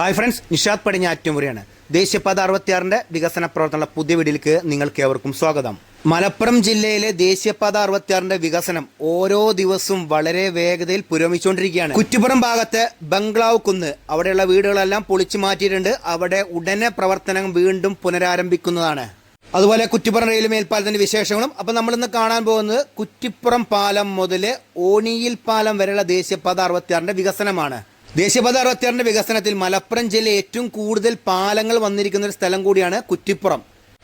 Hi friends Nishad പടിഞ്ഞാറ്റുമുറിയാണ് ദേശീയപാത അറുപത്തിയാറിന്റെ വികസന പ്രവർത്തനമുള്ള പുതിയ വീഡിയോയിലേക്ക് നിങ്ങൾക്ക് ഏവർക്കും സ്വാഗതം. മലപ്പുറം ജില്ലയിലെ ദേശീയപാത അറുപത്തിയാറിന്റെ വികസനം ഓരോ ദിവസവും വളരെ വേഗതയിൽ പുരോഗമിച്ചുകൊണ്ടിരിക്കുകയാണ്. കുറ്റിപ്പുറം ഭാഗത്ത് ബംഗ്ലാവ് കുന്ന് അവിടെയുള്ള വീടുകളെല്ലാം പൊളിച്ചു മാറ്റിയിട്ടുണ്ട്. അവിടെ ഉടനെ പ്രവർത്തനം വീണ്ടും പുനരാരംഭിക്കുന്നതാണ്. അതുപോലെ കുറ്റിപ്പുറം റെയിൽ മേൽപ്പാലത്തിന്റെ വിശേഷങ്ങളും. അപ്പം നമ്മളിന്ന് കാണാൻ പോകുന്നത് കുറ്റിപ്പുറം പാലം മുതൽ ഓണിയിൽ പാലം വരെയുള്ള ദേശീയപാത അറുപത്തിയാറിന്റെ വികസനമാണ്. ദേശീയപാത അറുപത്തിയാറിന്റെ വികസനത്തിൽ മലപ്പുറം ജില്ല ഏറ്റവും കൂടുതൽ പാലങ്ങൾ വന്നിരിക്കുന്ന ഒരു സ്ഥലം കൂടിയാണ് കുറ്റിപ്പുറം.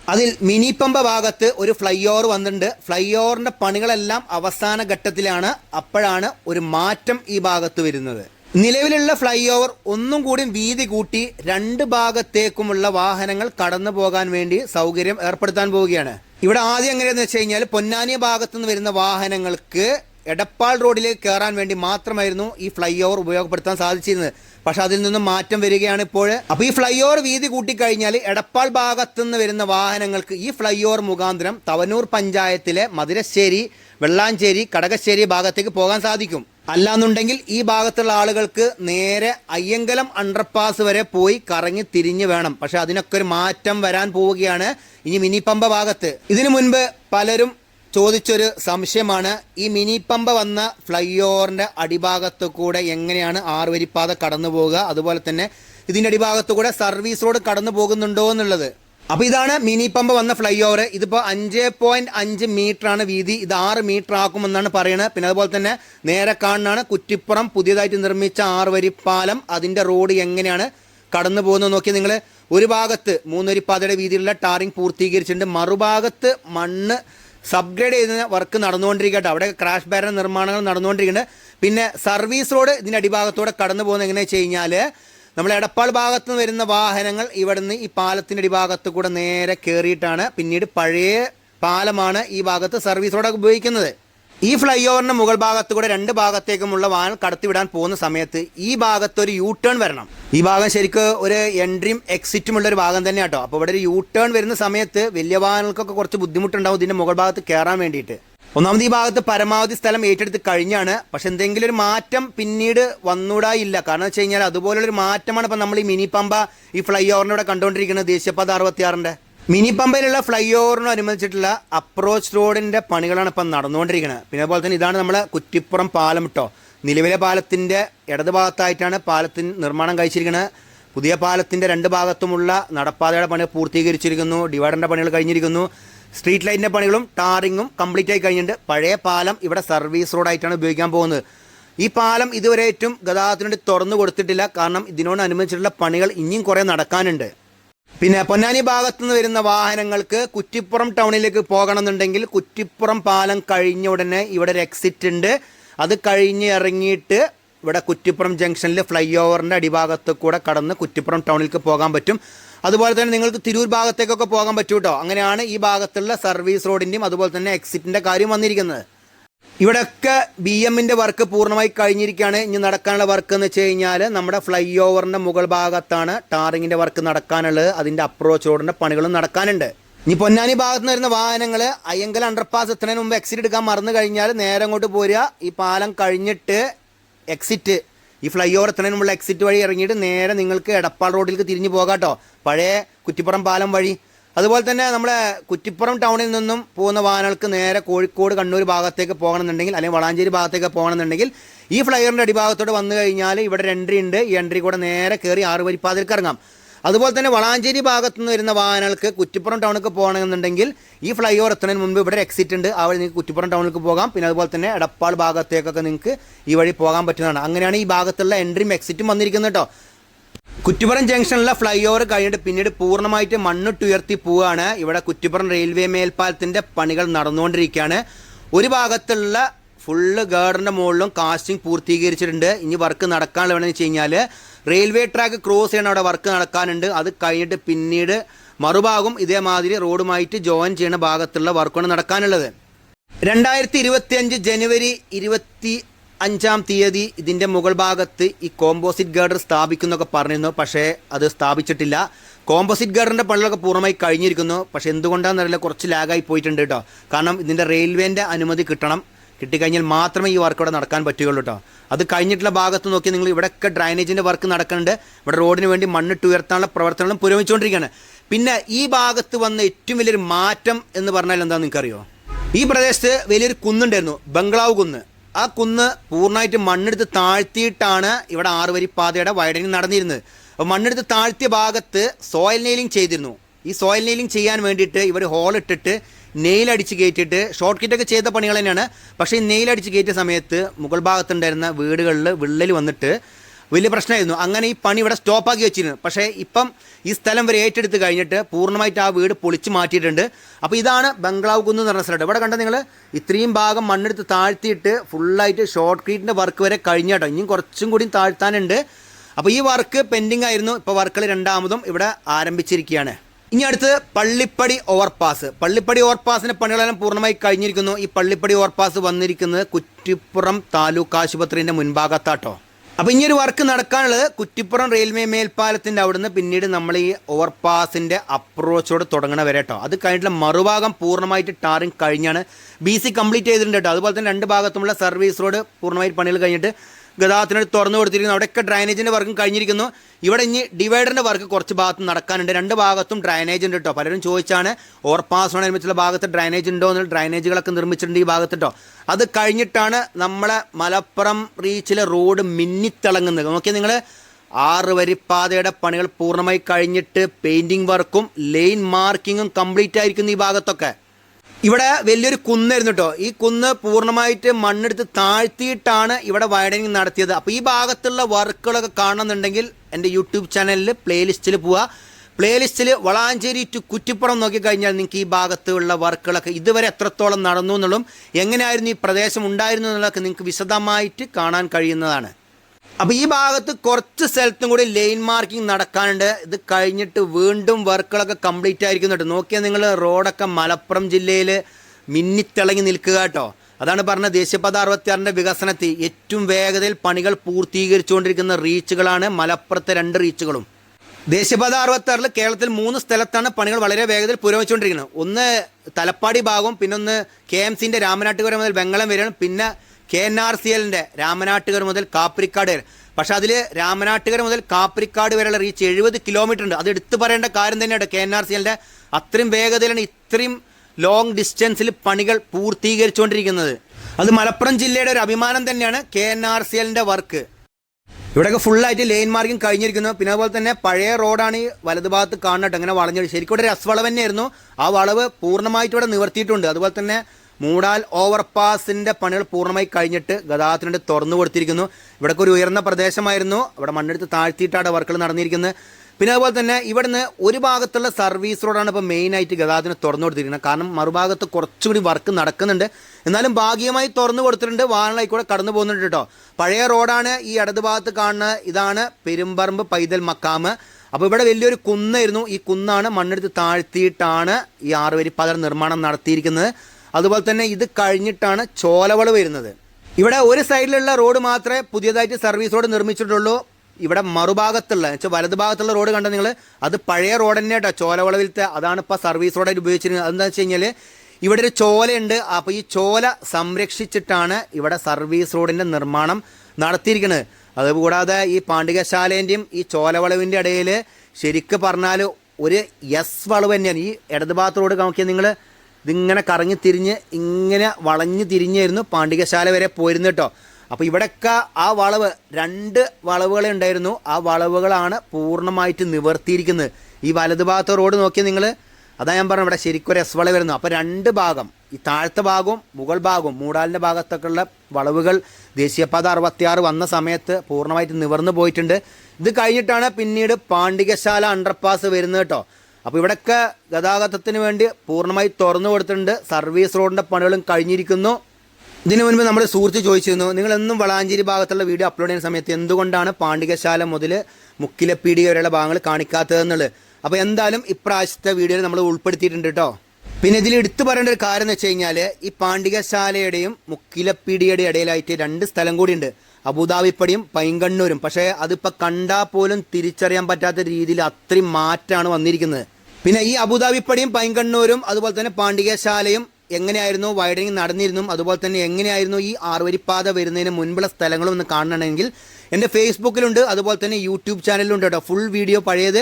അതിൽ മിനി പമ്പ ഭാഗത്ത് ഒരു ഫ്ലൈ ഓവർ വന്നിട്ടുണ്ട്. ഫ്ലൈ ഓവറിന്റെ പണികളെല്ലാം അവസാന ഘട്ടത്തിലാണ്. അപ്പോഴാണ് ഒരു മാറ്റം ഈ ഭാഗത്ത് വരുന്നത്. നിലവിലുള്ള ഫ്ലൈ ഓവർ ഒന്നും കൂടി വീതി കൂട്ടി രണ്ട് ഭാഗത്തേക്കുമുള്ള വാഹനങ്ങൾ കടന്നു പോകാൻ വേണ്ടി സൗകര്യം ഏർപ്പെടുത്താൻ പോവുകയാണ്. ഇവിടെ ആദ്യം എങ്ങനെയാന്ന് വെച്ച് കഴിഞ്ഞാൽ പൊന്നാനി ഭാഗത്തുനിന്ന് വരുന്ന വാഹനങ്ങൾക്ക് എടപ്പാൾ റോഡിലേക്ക് കയറാൻ വേണ്ടി മാത്രമായിരുന്നു ഈ ഫ്ലൈ ഓവർ ഉപയോഗപ്പെടുത്താൻ സാധിച്ചിരുന്നത്. പക്ഷെ അതിൽ നിന്നും മാറ്റം വരികയാണ് ഇപ്പോൾ. അപ്പോൾ ഈ ഫ്ലൈ ഓവർ വീതി കൂട്ടിക്കഴിഞ്ഞാൽ എടപ്പാൾ ഭാഗത്തു നിന്ന് വരുന്ന വാഹനങ്ങൾക്ക് ഈ ഫ്ലൈ ഓവർ മുഖാന്തരം തവനൂർ പഞ്ചായത്തിലെ മധുരശ്ശേരി വെള്ളാഞ്ചേരി കടകശ്ശേരി ഭാഗത്തേക്ക് പോകാൻ സാധിക്കും. അല്ലാന്നുണ്ടെങ്കിൽ ഈ ഭാഗത്തുള്ള ആളുകൾക്ക് നേരെ അയ്യങ്കലം അണ്ടർപാസ് വരെ പോയി കറങ്ങി തിരിഞ്ഞ് വേണം. പക്ഷെ അതിനൊക്കെ ഒരു മാറ്റം വരാൻ പോവുകയാണ് ഇനി മിനി പമ്പ ഭാഗത്ത്. ഇതിനു മുൻപ് പലരും ചോദിച്ചൊരു സംശയമാണ്. ഈ മിനി പമ്പ വന്ന ഫ്ലൈ ഓവറിന്റെ അടിഭാഗത്ത് കൂടെ എങ്ങനെയാണ് ആറുവരിപ്പാത കടന്നു പോവുക അതുപോലെ തന്നെ ഇതിന്റെ അടിഭാഗത്ത് കൂടെ സർവീസ് റോഡ് കടന്നു പോകുന്നുണ്ടോ എന്നുള്ളത്. അപ്പൊ ഇതാണ് മിനി പമ്പ വന്ന ഫ്ലൈ ഓവർ ഇതിപ്പോ അഞ്ച് പോയിന്റ് അഞ്ച് മീറ്റർ ആണ് വീതി. ഇത് ആറ് മീറ്റർ ആക്കുമെന്നാണ് പറയുന്നത് പിന്നെ അതുപോലെ തന്നെ നേരെ കാണുന്നതാണ് കുറ്റിപ്പുറം. പുതിയതായിട്ട് നിർമ്മിച്ച ആറ് വരി പാലം അതിന്റെ റോഡ് എങ്ങനെയാണ് കടന്നു പോകുന്നത് നോക്കി നിങ്ങൾ ഒരു ഭാഗത്ത് മൂന്നൊരിപ്പാതയുടെ വീതിയിലുള്ള ടാറിംഗ് പൂർത്തീകരിച്ചിട്ടുണ്ട്. മറുഭാഗത്ത് മണ്ണ് സബ്ഗ്രേഡ് ചെയ്യുന്ന വർക്ക് നടന്നുകൊണ്ടിരിക്കട്ടെ. അവിടെ ക്രാഷ് ബാരൻ നിർമ്മാണങ്ങൾ നടന്നുകൊണ്ടിരിക്കുന്നുണ്ട്. പിന്നെ സർവീസ് റോഡ് ഇതിന്റെ അടിഭാഗത്തൂടെ കടന്നു പോകുന്നത് എങ്ങനെയാ വെച്ച് കഴിഞ്ഞാൽ നമ്മൾ എടപ്പാൾ ഭാഗത്ത് നിന്ന് വരുന്ന വാഹനങ്ങൾ ഇവിടുന്ന് ഈ പാലത്തിന്റെ അടിഭാഗത്ത് കൂടെ നേരെ കയറിയിട്ടാണ് പിന്നീട് പഴയ പാലമാണ് ഈ ഭാഗത്ത് സർവീസ് റോഡൊക്കെ ഉപയോഗിക്കുന്നത്. ഈ ഫ്ലൈ ഓവറിന് മുകൾ ഭാഗത്ത് കൂടെ രണ്ട് ഭാഗത്തേക്കുമുള്ള വാഹനം കടത്തിവിടാൻ പോകുന്ന സമയത്ത് ഈ ഭാഗത്ത് ഒരു യൂ ടേൺ വരണം. ഈ ഭാഗം ശരിക്കും ഒരു എൻട്രിയും എക്സിറ്റുമുള്ള ഒരു ഭാഗം തന്നെ കേട്ടോ. അപ്പോൾ ഇവിടെ ഒരു യൂ ടേൺ വരുന്ന സമയത്ത് വലിയ വാഹനങ്ങൾക്കൊക്കെ കുറച്ച് ബുദ്ധിമുട്ടുണ്ടാവും ഇതിന്റെ മുകൾ ഭാഗത്ത് കയറാൻ വേണ്ടിയിട്ട്. ഒന്നാമത് ഈ ഭാഗത്ത് പരമാവധി സ്ഥലം ഏറ്റെടുത്ത് കഴിഞ്ഞാണ് പക്ഷെ എന്തെങ്കിലും ഒരു മാറ്റം പിന്നീട് വന്നൂടായില്ല കാരണം വെച്ച് കഴിഞ്ഞാൽ അതുപോലുള്ള ഒരു മാറ്റമാണ് ഇപ്പം നമ്മൾ ഈ മിനി പമ്പ ഈ ഫ്ലൈ ഓവറിനൂടെ കണ്ടുകൊണ്ടിരിക്കുന്നത് ദേശീയപാത അറുപത്തിയാറിന്റെ. മിനി പമ്പയിലുള്ള ഫ്ലൈ ഓവറിനനുബന്ധിച്ചിട്ടുള്ള അപ്രോച്ച് റോഡിന്റെ പണികളാണ് ഇപ്പം നടന്നുകൊണ്ടിരിക്കുന്നത്. പിന്നെ അതുപോലെ തന്നെ ഇതാണ് നമ്മളെ കുറ്റിപ്പുറം പാലം കേട്ടോ നിലവിലെ പാലത്തിന്റെ ഇടത് ഭാഗത്തായിട്ടാണ് പാലത്തിന് നിർമ്മാണം കഴിച്ചിരിക്കുന്നത് പുതിയ പാലത്തിന്റെ രണ്ട് ഭാഗത്തുമുള്ള നടപ്പാതയുടെ പണി പൂർത്തീകരിച്ചിരിക്കുന്നു. ഡിവൈഡറിന്റെ പണികൾ കഴിഞ്ഞിരിക്കുന്നു. സ്ട്രീറ്റ് ലൈറ്റിന്റെ പണികളും ടാറിങ്ങും കംപ്ലീറ്റ് ആയി കഴിഞ്ഞിട്ടുണ്ട്. പഴയ പാലം ഇവിടെ സർവീസ് റോഡായിട്ടാണ് ഉപയോഗിക്കാൻ പോകുന്നത്. ഈ പാലം ഇതുവരെ ഏറ്റവും ഗതാഗതത്തിനുവേണ്ടി തുറന്നു കൊടുത്തിട്ടില്ല. കാരണം ഇതിനോട് ഇതിനോടനുബന്ധിച്ചിട്ടുള്ള പണികൾ ഇനിയും കുറേ നടക്കാനുണ്ട്. പിന്നെ പൊന്നാനി ഭാഗത്തു നിന്ന് വരുന്ന വാഹനങ്ങൾക്ക് കുറ്റിപ്പുറം ടൗണിലേക്ക് പോകണമെന്നുണ്ടെങ്കിൽ കുറ്റിപ്പുറം പാലം കഴിഞ്ഞ ഉടനെ ഇവിടെ ഒരു എക്സിറ്റ് ഉണ്ട്. അത് കഴിഞ്ഞ് ഇറങ്ങിയിട്ട് ഇവിടെ കുറ്റിപ്പുറം ജംഗ്ഷനിൽ ഫ്ലൈ ഓവറിന്റെ അടിഭാഗത്ത് കൂടെ കടന്ന് കുറ്റിപ്പുറം ടൗണിലേക്ക് പോകാൻ പറ്റും. അതുപോലെ തന്നെ നിങ്ങൾക്ക് തിരൂർ ഭാഗത്തേക്കൊക്കെ പോകാൻ പറ്റൂട്ടോ. കേട്ടോ അങ്ങനെയാണ് ഈ ഭാഗത്തുള്ള സർവീസ് റോഡിന്റെയും അതുപോലെ തന്നെ എക്സിറ്റിന്റെ കാര്യം വന്നിരിക്കുന്നത്. ഇവിടെയൊക്കെ ബി എമ്മിന്റെ വർക്ക് പൂർണമായി കഴിഞ്ഞിരിക്കുകയാണ്. ഇനി നടക്കാനുള്ള വർക്ക് എന്ന് വെച്ച് കഴിഞ്ഞാൽ നമ്മുടെ ഫ്ലൈ ഓവറിന്റെ മുകൾ ഭാഗത്താണ് ടാറിങ്ങിന്റെ വർക്ക് നടക്കാനുള്ളത്. അതിന്റെ അപ്രോച്ച് റോഡിന്റെ പണികളും നടക്കാനുണ്ട്. ഇനി പൊന്നാനി ഭാഗത്ത് നിന്ന് വരുന്ന വാഹനങ്ങൾ അയ്യങ്കൽ അണ്ടർപാസ് എത്തുന്നതിന് മുമ്പ് എക്സിറ്റ് എടുക്കാൻ മറന്നു കഴിഞ്ഞാൽ നേരെ അങ്ങോട്ട് പോരുക. ഈ പാലം കഴിഞ്ഞിട്ട് എക്സിറ്റ് ഈ ഫ്ലൈ ഓവർ എത്തുന്നതിന് മുമ്പുള്ള എക്സിറ്റ് വഴി ഇറങ്ങിയിട്ട് നേരെ നിങ്ങൾക്ക് എടപ്പാൾ റോഡിലേക്ക് തിരിഞ്ഞു പോകാം കേട്ടോ. പഴയ കുറ്റിപ്പുറം പാലം വഴി. അതുപോലെ തന്നെ നമ്മളെ കുറ്റിപ്പുറം ടൗണിൽ നിന്നും പോകുന്ന വാഹനങ്ങൾക്ക് നേരെ കോഴിക്കോട് കണ്ണൂർ ഭാഗത്തേക്ക് പോകണമെന്നുണ്ടെങ്കിൽ അല്ലെങ്കിൽ വളാഞ്ചേരി ഭാഗത്തേക്ക് പോകണമെന്നുണ്ടെങ്കിൽ ഈ ഫ്ലൈറിന്റെ അടിഭാഗത്തോട് വന്നു കഴിഞ്ഞാൽ ഇവിടെ ഒരു എൻട്രി ഉണ്ട്. ഈ എൻട്രി കൂടെ നേരെ കയറി ആറ് വരിപ്പാതിലേക്ക് ഇറങ്ങാം. അതുപോലെ തന്നെ വളാഞ്ചേരി ഭാഗത്തു നിന്ന് വരുന്ന വാഹനങ്ങൾക്ക് കുറ്റിപ്പുറം ടൗണിലേക്ക് പോകണമെന്നുണ്ടെങ്കിൽ ഈ ഫ്ലൈ ഓവർ എത്തുന്നതിന് മുൻപ് ഇവിടെ എക്സിറ്റ് ഉണ്ട്. ആ വഴി നിങ്ങൾക്ക് കുറ്റിപ്പുറം ടൗണിലേക്ക് പോകാം. പിന്നെ അതുപോലെ തന്നെ എടപ്പാൾ ഭാഗത്തേക്കൊക്കെ നിങ്ങൾക്ക് ഈ വഴി പോകാൻ പറ്റുന്നതാണ്. അങ്ങനെയാണ് ഈ ഭാഗത്തുള്ള എൻട്രിയും എക്സിറ്റും വന്നിരിക്കുന്നത് കേട്ടോ. കുറ്റിപ്പുറം ജംഗ്ഷനിലെ ഫ്ലൈ ഓവർ കഴിഞ്ഞിട്ട് പിന്നീട് പൂർണമായിട്ട് മണ്ണിട്ടുയർത്തി പോവുകയാണ്. ഇവിടെ കുറ്റിപ്പുറം റെയിൽവേ മേൽപ്പാലത്തിന്റെ പണികൾ നടന്നുകൊണ്ടിരിക്കുകയാണ്. ഒരു ഭാഗത്തുള്ള ഫുള്ള് ഗാർഡറിന്റെ മുകളിലും കാസ്റ്റിംഗ് പൂർത്തീകരിച്ചിട്ടുണ്ട്. ഇനി വർക്ക് നടക്കാനുള്ള വേണമെന്ന് വെച്ച് കഴിഞ്ഞാൽ റെയിൽവേ ട്രാക്ക് ക്രോസ് ചെയ്യണം അവിടെ വർക്ക് നടക്കാനുണ്ട്. അത് കഴിഞ്ഞിട്ട് പിന്നീട് മറുഭാഗം ഇതേമാതിരി റോഡുമായിട്ട് ജോയിൻ ചെയ്യുന്ന ഭാഗത്തുള്ള വർക്കാണ് നടക്കാനുള്ളത്. രണ്ടായിരത്തി ഇരുപത്തിയഞ്ച് ജനുവരി ഇരുപത്തി അഞ്ചാം തീയതി ഇതിന്റെ മുകൾ ഭാഗത്ത് ഈ കോമ്പോസിറ്റ് ഗാർഡർ സ്ഥാപിക്കുന്നൊക്കെ പറഞ്ഞിരുന്നു. പക്ഷേ അത് സ്ഥാപിച്ചിട്ടില്ല. കോമ്പോസിറ്റ് ഗാർഡറിന്റെ പണികളൊക്കെ പൂർണമായി കഴിഞ്ഞിരിക്കുന്നു. പക്ഷേ എന്തുകൊണ്ടാണെന്നറിയില്ല കുറച്ച് ലാഗായി പോയിട്ടുണ്ട് കേട്ടോ. കാരണം ഇതിന്റെ റെയിൽവേന്റെ അനുമതി കിട്ടണം. കിട്ടിക്കഴിഞ്ഞാൽ മാത്രമേ ഈ വർക്ക് ഇവിടെ നടക്കാൻ പറ്റുകയുള്ളൂ കേട്ടോ. അത് കഴിഞ്ഞിട്ടുള്ള ഭാഗത്ത് നോക്കി നിങ്ങൾ ഇവിടെയൊക്കെ ഡ്രൈനേജിന്റെ വർക്ക് നടക്കുന്നുണ്ട്. ഇവിടെ റോഡിന് വേണ്ടി മണ്ണിട്ട് ഉയർത്താനുള്ള പ്രവർത്തനങ്ങളും പുരോഗമിച്ചുകൊണ്ടിരിക്കുകയാണ്. പിന്നെ ഈ ഭാഗത്ത് വന്ന ഏറ്റവും വലിയൊരു മാറ്റം എന്ന് പറഞ്ഞാൽ എന്താണെന്ന് നിങ്ങൾക്കറിയോ? ഈ പ്രദേശത്ത് വലിയൊരു കുന്നുണ്ടായിരുന്നു. ബംഗ്ലാവ് കുന്ന്. ആ കുന്ന് പൂർണമായിട്ട് മണ്ണെടുത്ത് താഴ്ത്തിയിട്ടാണ് ഇവിടെ ആറുവരി പാതയുടെ വൈഡനിങ് നടന്നിരുന്നത്. അപ്പോൾ മണ്ണെടുത്ത് താഴ്ത്തിയ ഭാഗത്ത് സോയിൽ നെയിലിംഗ് ചെയ്തിരുന്നു. ഈ സോയിൽ നെയിലിംഗ് ചെയ്യാൻ വേണ്ടിയിട്ട് ഇവർ ഹോൾ ഇട്ടിട്ട് നെയിൽ അടിച്ച് കയറ്റിയിട്ട് ഷോർട്ട് കിറ്റൊക്കെ ചെയ്ത പണികൾ തന്നെയാണ്. പക്ഷേ ഈ നെയിൽ അടിച്ച് കയറ്റിയ സമയത്ത് മുകൾ ഭാഗത്തുണ്ടായിരുന്ന വീടുകളിൽ വിള്ളൽ വന്നിട്ട് വലിയ പ്രശ്നമായിരുന്നു. അങ്ങനെ ഈ പണി ഇവിടെ സ്റ്റോപ്പാക്കി വെച്ചിരുന്നു. പക്ഷേ ഇപ്പം ഈ സ്ഥലം വരെ ഏറ്റെടുത്ത് കഴിഞ്ഞിട്ട് പൂർണമായിട്ട് ആ വീട് പൊളിച്ച് മാറ്റിയിട്ടുണ്ട്. അപ്പോൾ ഇതാണ് ബംഗ്ലാവ് കുന്ന് എന്ന് പറഞ്ഞ സ്ഥലം ഇവിടെ കണ്ട നിങ്ങൾ ഇത്രയും ഭാഗം മണ്ണെടുത്ത് താഴ്ത്തിയിട്ട് ഫുള്ളായിട്ട് ഷോർട്ട് ക്രീറ്റിന്റെ വർക്ക് വരെ കഴിഞ്ഞാട്ടോ ഇനിയും കുറച്ചും കൂടി താഴ്ത്താനുണ്ട്. അപ്പോൾ ഈ വർക്ക് പെൻഡിങ് ആയിരുന്നു. ഇപ്പോൾ വർക്കുകൾ രണ്ടാമതും ഇവിടെ ആരംഭിച്ചിരിക്കുകയാണ്. ഇനി അടുത്ത് പള്ളിപ്പടി ഓവർപാസ് പള്ളിപ്പടി ഓവർപാസിന്റെ പണികളെല്ലാം പൂർണമായി കഴിഞ്ഞിരിക്കുന്നു. ഈ പള്ളിപ്പടി ഓവർപാസ് വന്നിരിക്കുന്നത് കുറ്റിപ്പുറം താലൂക്ക് ആശുപത്രിന്റെ മുൻഭാഗത്താട്ടോ. അപ്പോൾ ഇനി ഒരു വർക്ക് നടക്കാനുള്ളത് കുറ്റിപ്പുറം റെയിൽവേ മേൽപ്പാലത്തിന്റെ അവിടുന്ന് പിന്നീട് നമ്മൾ ഈ ഓവർപാസിന്റെ അപ്രോച്ചോട് തുടങ്ങണ വരെ കേട്ടോ അത് കഴിഞ്ഞിട്ടുള്ള മറുഭാഗം പൂർണമായിട്ട് ടാറിങ് കഴിഞ്ഞാണ്. ബി സി കംപ്ലീറ്റ് ചെയ്തിട്ടുണ്ട് കേട്ടോ അതുപോലെ തന്നെ രണ്ട് ഭാഗത്തുമുള്ള സർവീസ് റോഡ് പൂർണമായിട്ട് പണികൾ കഴിഞ്ഞിട്ട് ഗതാഗതത്തിന് തുറന്നു കൊടുത്തിരിക്കുന്നു. അവിടെയൊക്കെ ഡ്രൈനേജിന്റെ വർക്കും കഴിഞ്ഞിരിക്കുന്നു. ഇവിടെ ഇനി ഡിവൈഡറിന്റെ വർക്ക് കുറച്ച് ഭാഗത്ത് നടക്കാനുണ്ട്. രണ്ട് ഭാഗത്തും ഡ്രൈനേജ് ഉണ്ട് കേട്ടോ പലരും ചോദിച്ചാണ് ഓവർപാസ് വേണം നിർമ്മിച്ചുള്ള ഭാഗത്ത് ഡ്രൈനേജ് ഉണ്ടോ എന്നുള്ള ഡ്രൈനേജുകളൊക്കെ നിർമ്മിച്ചിട്ടുണ്ട് ഈ ഭാഗത്ത് കേട്ടോ അത് കഴിഞ്ഞിട്ടാണ് നമ്മളെ മലപ്പുറം റീച്ചിലെ റോഡ് മിന്നിത്തിളങ്ങുന്നത്. നോക്കിയാൽ നിങ്ങൾ ആറ് വരിപ്പാതയുടെ പണികൾ പൂർണമായി കഴിഞ്ഞിട്ട് പെയിന്റിങ് വർക്കും ലെയിൻ മാർക്കിങ്ങും കംപ്ലീറ്റ് ആയിരിക്കുന്നു ഈ ഭാഗത്തൊക്കെ. ഇവിടെ വലിയൊരു കുന്നായിരുന്നു കേട്ടോ ഈ കുന്ന് പൂർണമായിട്ട് മണ്ണെടുത്ത് താഴ്ത്തിയിട്ടാണ് ഇവിടെ വയഡനിങ് നടത്തിയത്. അപ്പോൾ ഈ ഭാഗത്തുള്ള വർക്കുകളൊക്കെ കാണണമെന്നുണ്ടെങ്കിൽ എന്റെ യൂട്യൂബ് ചാനലിൽ പ്ലേലിസ്റ്റിൽ പോവുക പ്ലേലിസ്റ്റിൽ വളാഞ്ചേരി ടു കുറ്റിപ്പുറം നോക്കിക്കഴിഞ്ഞാൽ നിങ്ങൾക്ക് ഈ ഭാഗത്തുള്ള വർക്കുകളൊക്കെ ഇതുവരെ എത്രത്തോളം നടന്നു എന്നുള്ളതും എങ്ങനെയായിരുന്നു ഈ പ്രദേശം ഉണ്ടായിരുന്നു എന്നുള്ളതൊക്കെ നിങ്ങൾക്ക് വിശദമായിട്ട് കാണാൻ കഴിയുന്നതാണ്. അപ്പോൾ ഈ ഭാഗത്ത് കുറച്ച് സ്ഥലത്തും കൂടി ലൈൻ മാർക്കിംഗ് നടക്കാനുണ്ട്. ഇത് കഴിഞ്ഞിട്ട് വീണ്ടും വർക്കുകളൊക്കെ കംപ്ലീറ്റ് ആയിരിക്കുന്നുണ്ട് നോക്കിയാൽ നിങ്ങൾ റോഡൊക്കെ മലപ്പുറം ജില്ലയിൽ മിന്നിത്തിളങ്ങി നിൽക്കുക കേട്ടോ. അതാണ് പറഞ്ഞ ദേശീയപാത അറുപത്തിയാറിന്റെ വികസനത്തിൽ ഏറ്റവും വേഗതയിൽ പണികൾ പൂർത്തീകരിച്ചുകൊണ്ടിരിക്കുന്ന റീച്ചുകളാണ് മലപ്പുറത്തെ രണ്ട് റീച്ചുകളും ദേശീയപാത അറുപത്താറിൽ കേരളത്തിൽ മൂന്ന് സ്ഥലത്താണ് പണികൾ വളരെ വേഗത്തിൽ പുരോഗമിച്ചുകൊണ്ടിരിക്കുന്നത്. ഒന്ന് തലപ്പാടി ഭാഗവും പിന്നൊന്ന് കെ എം സിന്റെ രാമനാട്ടുകര മുതൽ വെങ്ങളം വരെയാണ്. പിന്നെ കെ എൻ ആർ സി എല്ലിന്റെ രാമനാട്ടുകർ മുതൽ കാപ്രിക്കാട് വരെ. പക്ഷെ അതിൽ രാമനാട്ടുകർ മുതൽ കാപ്രിക്കാട് വരെയുള്ള റീച്ച് എഴുപത് കിലോമീറ്റർ ഉണ്ട്. അത് എടുത്തു പറയേണ്ട കാര്യം തന്നെയാണ് കെ എൻ ആർ സി എല്ലിന്റെ അത്രയും വേഗതയിലാണ് ഇത്രയും ലോങ് ഡിസ്റ്റൻസിൽ പണികൾ പൂർത്തീകരിച്ചുകൊണ്ടിരിക്കുന്നത്. അത് മലപ്പുറം ജില്ലയുടെ ഒരു അഭിമാനം തന്നെയാണ് കെ എൻ ആർ സി എല്ലിന്റെ വർക്ക് ഇവിടെയൊക്കെ ഫുള്ളായിട്ട് ലൈൻ മാർക്കിംഗ് കഴിഞ്ഞിരിക്കുന്നു. പിന്നെ അതുപോലെ തന്നെ പഴയ റോഡാണ് ഈ വലതുഭാഗത്ത് കാണുന്നത് അങ്ങനെ വളഞ്ഞത് ശരിക്കും ഇവിടെ രസവളവ് തന്നെയായിരുന്നു. ആ വളവ് പൂർണമായിട്ട് ഇവിടെ നിവർത്തിയിട്ടുണ്ട്. അതുപോലെ തന്നെ മൂടാൽ ഓവർപാസിന്റെ പണികൾ പൂർണമായി കഴിഞ്ഞിട്ട് ഗതാഗതത്തിന് തുറന്നു കൊടുത്തിരിക്കുന്നു. ഇവിടേക്ക് ഒരു ഉയർന്ന പ്രദേശമായിരുന്നു. അവിടെ മണ്ണെടുത്ത് താഴ്ത്തിയിട്ടാണ് വർക്കുകൾ നടന്നിരിക്കുന്നത്. പിന്നെ അതുപോലെ തന്നെ ഇവിടുന്ന് ഒരു ഭാഗത്തുള്ള സർവീസ് റോഡാണ് ഇപ്പോൾ മെയിനായിട്ട് ഗതാഗതത്തിന് തുറന്നു കൊടുത്തിരിക്കുന്നത്. കാരണം മറുഭാഗത്ത് കുറച്ചുകൂടി വർക്ക് നടക്കുന്നുണ്ട്. എന്നാലും ഭാഗികമായി തുറന്നു കൊടുത്തിട്ടുണ്ട്. വാഹനങ്ങളായിക്കൂടെ കടന്നു പോകുന്നുണ്ട് കേട്ടോ. പഴയ റോഡാണ് ഈ ഇടത് ഭാഗത്ത് കാണുന്നത്. ഇതാണ് പെരുമ്പറമ്പ് പൈതൽ മക്കാമ് അപ്പോൾ ഇവിടെ വലിയൊരു കുന്നായിരുന്നു. ഈ കുന്നാണ് മണ്ണെടുത്ത് താഴ്ത്തിയിട്ടാണ് ഈ ആറുവരി ആറുവരിപ്പാത നിർമ്മാണം നടത്തിയിരിക്കുന്നത്. അതുപോലെ തന്നെ ഇത് കഴിഞ്ഞിട്ടാണ് ചോലവള വരുന്നത്. ഇവിടെ ഒരു സൈഡിലുള്ള റോഡ് മാത്രമേ പുതിയതായിട്ട് സർവീസ് റോഡ് നിർമ്മിച്ചിട്ടുള്ളൂ. ഇവിടെ മറുഭാഗത്തുള്ള വെച്ചാൽ വലത് ഭാഗത്തുള്ള റോഡ് കണ്ട നിങ്ങൾ അത് പഴയ റോഡ് തന്നെ കേട്ടോ ചോലവളവിലത്തെ അതാണ് ഇപ്പോൾ സർവീസ് റോഡായിട്ട് ഉപയോഗിച്ചിരുന്നത്. അതെന്താ വെച്ച് കഴിഞ്ഞാൽ ഇവിടെ ഒരു ചോലയുണ്ട്. അപ്പോൾ ഈ ചോല സംരക്ഷിച്ചിട്ടാണ് ഇവിടെ സർവീസ് റോഡിന്റെ നിർമ്മാണം നടത്തിയിരിക്കുന്നത്. അതുകൂടാതെ ഈ പാണ്ഡികശാലേന്റെയും ഈ ചോലവളവിന്റെ ഇടയിൽ ശരിക്ക് പറഞ്ഞാൽ ഒരു എസ് വളവ് തന്നെയാണ്. ഈ ഇടത് ഭാഗത്ത് റോഡ് നോക്കിയാൽ നിങ്ങൾ ഇതിങ്ങനെ കറങ്ങി തിരിഞ്ഞ് ഇങ്ങനെ വളഞ്ഞ് തിരിഞ്ഞായിരുന്നു പാണ്ഡികശാല വരെ പോയിരുന്നു കേട്ടോ. അപ്പോൾ ഇവിടെയൊക്കെ ആ വളവ് രണ്ട് വളവുകളെ ഉണ്ടായിരുന്നു. ആ വളവുകളാണ് പൂർണമായിട്ട് നിവർത്തിയിരിക്കുന്നത്. ഈ വലതുഭാഗത്തെ റോഡ് നോക്കി നിങ്ങൾ അതാ ഞാൻ പറഞ്ഞു ഇവിടെ ശരിക്കും ഒരു എസ് വളവ് വരുന്നു. അപ്പോൾ രണ്ട് ഭാഗം ഈ താഴത്തെ ഭാഗവും മുകൾ ഭാഗവും മൂടാലിന്റെ ഭാഗത്തൊക്കെയുള്ള വളവുകൾ ദേശീയപാത അറുപത്തിയാറ് വന്ന സമയത്ത് പൂർണമായിട്ട് നിവർന്നു പോയിട്ടുണ്ട്. ഇത് കഴിഞ്ഞിട്ടാണ് പിന്നീട് പാണ്ഡികശാല അണ്ടർപാസ് വരുന്നത് കേട്ടോ. അപ്പോൾ ഇവിടെയൊക്കെ ഗതാഗതത്തിന് വേണ്ടി പൂർണമായി തുറന്നു കൊടുത്തിട്ടുണ്ട്. സർവീസ് റോഡിന്റെ പണികളും കഴിഞ്ഞിരിക്കുന്നു. ഇതിനു മുൻപ് നമ്മൾ സുഹൃത്ത് ചോദിച്ചിരുന്നു നിങ്ങൾ എന്നും വളാഞ്ചേരി ഭാഗത്തുള്ള വീഡിയോ അപ്ലോഡ് ചെയ്യുന്ന സമയത്ത് എന്തുകൊണ്ടാണ് പാണ്ഡികശാല മുതൽ മുക്കിലപ്പീടി വരെയുള്ള ഭാഗങ്ങൾ കാണിക്കാത്തതെന്നുള്ളത് അപ്പോൾ എന്തായാലും ഇപ്രാവശ്യത്തെ വീഡിയോയിൽ നമ്മൾ ഉൾപ്പെടുത്തിയിട്ടുണ്ട് കേട്ടോ പിന്നെ ഇതിൽ എടുത്തു പറയേണ്ട ഒരു കാര്യം എന്ന് വെച്ച് കഴിഞ്ഞാൽ ഈ പാണ്ഡികശാലയുടെയും മുക്കിലപ്പീടിയുടെയും ഇടയിലായിട്ട് രണ്ട് സ്ഥലം കൂടിയുണ്ട്. അബുദാബിപ്പടിയും പൈങ്കണ്ണൂരും. പക്ഷേ അതിപ്പോൾ കണ്ടാൽ പോലും തിരിച്ചറിയാൻ പറ്റാത്ത രീതിയിൽ അത്രയും മാറ്റമാണ് വന്നിരിക്കുന്നത്. പിന്നെ ഈ അബുദാബിപ്പടിയും പൈങ്കണ്ണൂരും അതുപോലെ തന്നെ പാണ്ഡികശാലയും എങ്ങനെയായിരുന്നു വൈഡനിങ് നടന്നിരുന്നു അതുപോലെ തന്നെ എങ്ങനെയായിരുന്നു ഈ ആറുവരിപ്പാത വരുന്നതിന് മുൻപുള്ള സ്ഥലങ്ങളും ഒന്ന് കാണണമെങ്കിൽ എന്റെ ഫേസ്ബുക്കിലുണ്ട് അതുപോലെ തന്നെ യൂട്യൂബ് ചാനലിലുണ്ട് കേട്ടോ. ഫുൾ വീഡിയോ പഴയത്.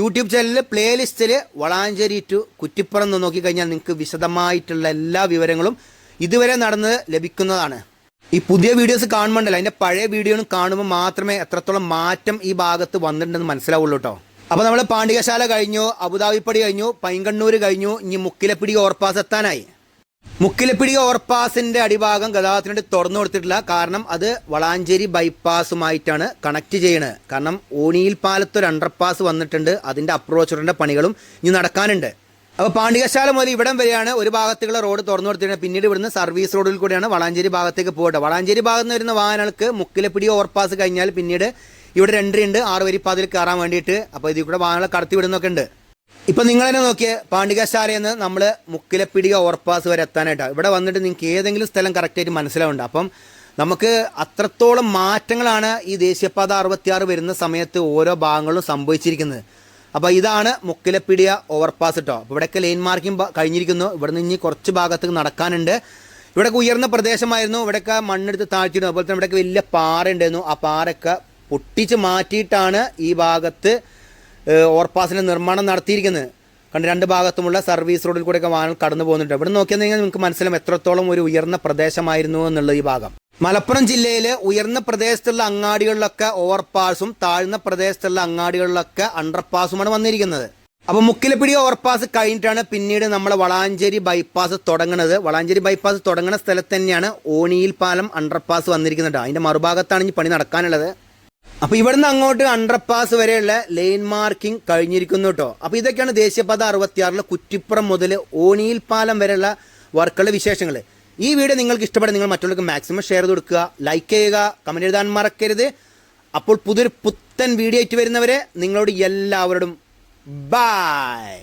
യൂട്യൂബ് ചാനലിൽ പ്ലേലിസ്റ്റിൽ വളാഞ്ചേരി ടു കുറ്റിപ്പുറം എന്ന് നോക്കിക്കഴിഞ്ഞാൽ നിങ്ങൾക്ക് വിശദമായിട്ടുള്ള എല്ലാ വിവരങ്ങളും ഇതുവരെ നടന്നത് ലഭിക്കുന്നതാണ്. ഈ പുതിയ വീഡിയോസ് കാണുമ്പോണ്ടല്ലോ അതിന്റെ പഴയ വീഡിയോയും കാണുമ്പോൾ മാത്രമേ എത്രത്തോളം മാറ്റം ഈ ഭാഗത്ത് വന്നിട്ടുണ്ടെന്ന് മനസ്സിലാവുള്ളൂ കേട്ടോ. അപ്പോൾ നമ്മൾ പാണ്ഡികശാല കഴിഞ്ഞു അബുദാബിപ്പടി കഴിഞ്ഞു പൈങ്കണ്ണൂർ കഴിഞ്ഞു ഇനി മുക്കിലപ്പിടി ഓർപ്പാസ് എത്താനായി. മുക്കിലപ്പിടി ഓവർപാസിന്റെ അടിഭാഗം ഗതാഗതത്തിന് വേണ്ടി തുറന്നു കൊടുത്തിട്ടില്ല. കാരണം അത് വളാഞ്ചേരി ബൈപ്പാസുമായിട്ടാണ് കണക്ട് ചെയ്യണത് കാരണം ഓണിയിൽ പാലത്ത് ഒരു അണ്ടർപാസ് വന്നിട്ടുണ്ട്. അതിന്റെ അപ്രോച്ച് റോഡിന്റെ പണികളും ഇനി നടക്കാനുണ്ട്. അപ്പോൾ പാണ്ഡികശാല മുതൽ ഇവിടം വരെയാണ് ഒരു ഭാഗത്തേക്കുള്ള റോഡ് തുറന്നു കൊടുത്തിട്ടുണ്ട് പിന്നീട് ഇവിടുന്ന് സർവീസ് റോഡിൽ കൂടിയാണ് വളാഞ്ചേരി ഭാഗത്തേക്ക് പോകട്ടെ വളാഞ്ചേരി ഭാഗത്ത് നിന്ന് വരുന്ന വാഹനങ്ങൾക്ക് മുക്കിലപ്പിടി ഓവർപാസ് കഴിഞ്ഞാൽ പിന്നീട് ഇവിടെ എൻട്രി ഉണ്ട്. ആറ് വരിപ്പാതിൽ കയറാൻ വേണ്ടിയിട്ട്. അപ്പോൾ ഇതിൽ കൂടെ വാഹനങ്ങൾ കടത്തി വിടുന്നൊക്കെ ഉണ്ട്. ഇപ്പൊ നിങ്ങൾ തന്നെ നോക്കിയേ പാണ്ഡികശാലയിൽ നിന്ന് നമ്മൾ മുക്കിലപ്പിടിക ഓവർപാസ് വരെ എത്താനായിട്ടാണ് ഇവിടെ വന്നിട്ട് നിങ്ങൾക്ക് ഏതെങ്കിലും സ്ഥലം കറക്റ്റായിട്ട് മനസ്സിലാവുന്നുണ്ട്. അപ്പം നമുക്ക് അത്രത്തോളം മാറ്റങ്ങളാണ് ഈ ദേശീയപാത അറുപത്തിയാറ് വരുന്ന സമയത്ത് ഓരോ ഭാഗങ്ങളിലും സംഭവിച്ചിരിക്കുന്നത്. അപ്പോൾ ഇതാണ് മുക്കിലപ്പിടിയ ഓവർപാസ് കേട്ടോ അപ്പോൾ ഇവിടെയൊക്കെ ലൈൻ മാർക്കിംഗ് കഴിഞ്ഞിരിക്കുന്നു. ഇവിടെ നിന്ന് ഇനി കുറച്ച് ഭാഗത്തേക്ക് നടക്കാനുണ്ട്. ഇവിടെയൊക്കെ ഉയർന്ന പ്രദേശമായിരുന്നു. ഇവിടെയൊക്കെ മണ്ണെടുത്ത് താഴ്ത്തിയിരുന്നു അതുപോലെ തന്നെ ഇവിടെയൊക്കെ വലിയ പാറ ഉണ്ടായിരുന്നു ആ പാറയൊക്കെ പൊട്ടിച്ച് മാറ്റിയിട്ടാണ് ഈ ഭാഗത്ത് ഓവർപാസിന്റെ നിർമ്മാണം നടത്തിയിരിക്കുന്നത്. കണ്ട് രണ്ട് ഭാഗത്തുമുള്ള സർവീസ് റോഡിൽ കൂടെയൊക്കെ വാഹനം കടന്നു പോകുന്നുണ്ട്. ഇവിടെ നോക്കിയാൽ നിങ്ങൾക്ക് മനസ്സിലാവും എത്രത്തോളം ഒരു ഉയർന്ന പ്രദേശമായിരുന്നു എന്നുള്ള ഈ ഭാഗം. മലപ്പുറം ജില്ലയിൽ ഉയർന്ന പ്രദേശത്തുള്ള അങ്ങാടികളിലൊക്കെ ഓവർപാസും താഴ്ന്ന പ്രദേശത്തുള്ള അങ്ങാടികളിലൊക്കെ അണ്ടർപാസുമാണ് വന്നിരിക്കുന്നത്. അപ്പോൾ മുക്കിലപ്പിടി ഓവർപാസ് കഴിഞ്ഞിട്ടാണ് പിന്നീട് നമ്മൾ വളാഞ്ചേരി ബൈപ്പാസ് തുടങ്ങുന്നത് വളാഞ്ചേരി ബൈപ്പാസ് തുടങ്ങുന്ന സ്ഥലത്ത് തന്നെയാണ് ഓണിയിൽ പാലം അണ്ടർപാസ് വന്നിരിക്കുന്നുണ്ട് അതിന്റെ മറുഭാഗത്താണ് ഇനി പണി നടക്കാനുള്ളത്. അപ്പൊ ഇവിടുന്ന് അങ്ങോട്ട് അണ്ടർപാസ് വരെയുള്ള ലൈൻ മാർക്കിംഗ് കഴിഞ്ഞിരിക്കുന്നു കേട്ടോ അപ്പൊ ഇതൊക്കെയാണ് ദേശീയപാത അറുപത്തിയാറിലെ കുറ്റിപ്പുറം മുതൽ ഓണിയിൽ പാലം വരെയുള്ള വർക്കുകളുടെ വിശേഷങ്ങൾ ഈ വീഡിയോ നിങ്ങൾക്ക് ഇഷ്ടപ്പെടും നിങ്ങൾ മറ്റുള്ളവർക്ക് മാക്സിമം ഷെയർ ചെയ്ത് കൊടുക്കുക ലൈക്ക് ചെയ്യുക കമന്റ് എഴുതാൻ മറക്കരുത്. അപ്പോൾ പുതിയൊരു പുത്തൻ വീഡിയോ ആയിട്ട് വരുന്നവരെ നിങ്ങളോട് എല്ലാവരോടും ബൈ